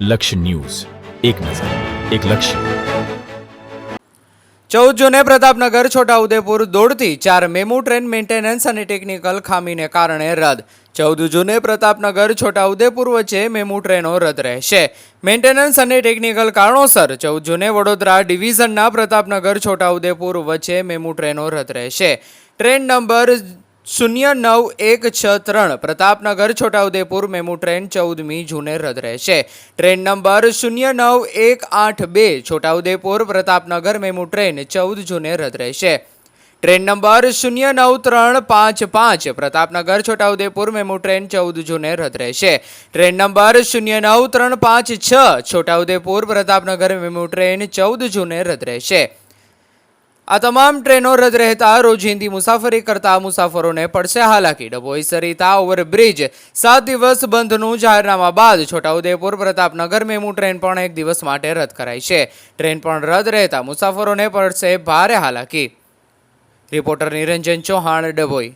લક્ષ્ય ન્યૂઝ. એક નજર, એક લક્ષ્ય. ચૌદ જૂને પ્રતાપનગર, છોટાઉદેપુર દોડતી ચાર મેમુ ટ્રેન મેન્ટેનન્સ અને ટેકનિકલ ખામીને કારણે રદ. ચૌદ જૂને પ્રતાપનગર, છોટાઉદેપુર વચ્ચે મેમુ ટ્રેનો રદ રહેશે. મેન્ટેનન્સ અને ટેકનિકલ કારણોસર ચૌદ જૂને વડોદરા ડિવિઝનના પ્રતાપનગર, છોટાઉદેપુર વચ્ચે મેમુ ટ્રેનો રદ રહેશે. ટ્રેન નંબર શૂન્ય નવ એક છ ત્રણ પ્રતાપનગર, છોટાઉદેપુર, મેમુ ટ્રેન ચૌદમી જૂને રદ રહેશે. ટ્રેન નંબર શૂન્ય નવ એક આઠ બે, છોટાઉદેપુર, પ્રતાપનગર, મેમુ ટ્રેન ચૌદ જૂને રદ રહેશે. ટ્રેન નંબર શૂન્ય નવ ત્રણ પાંચ પાંચ, પ્રતાપનગર, છોટાઉદેપુર, મેમુ ટ્રેન ચૌદ જૂને રદ રહેશે. ટ્રેન નંબર શૂન્ય નવ ત્રણ પાંચ છ, છોટાઉદેપુર, પ્રતાપનગર, મેમુ ટ્રેન ચૌદ જૂને રદ રહેશે. આ તમામ ટ્રેનો રદ રહેતા રોજિંદી મુસાફરી કરતા મુસાફરોને પડશે હાલાકી. ડભોઈ સરિતા ઓવરબ્રિજ. સાત દિવસ બંધનું જાહેરનામા બાદ છોટાઉદેપુર પ્રતાપનગર મેમુ ટ્રેન પણ એક દિવસ માટે રદ કરાઈ છે. ટ્રેન પણ રદ રહેતા મુસાફરોને પડશે ભારે હાલાકી. રિપોર્ટર નિરંજન ચૌહાણ, ડભોઈ.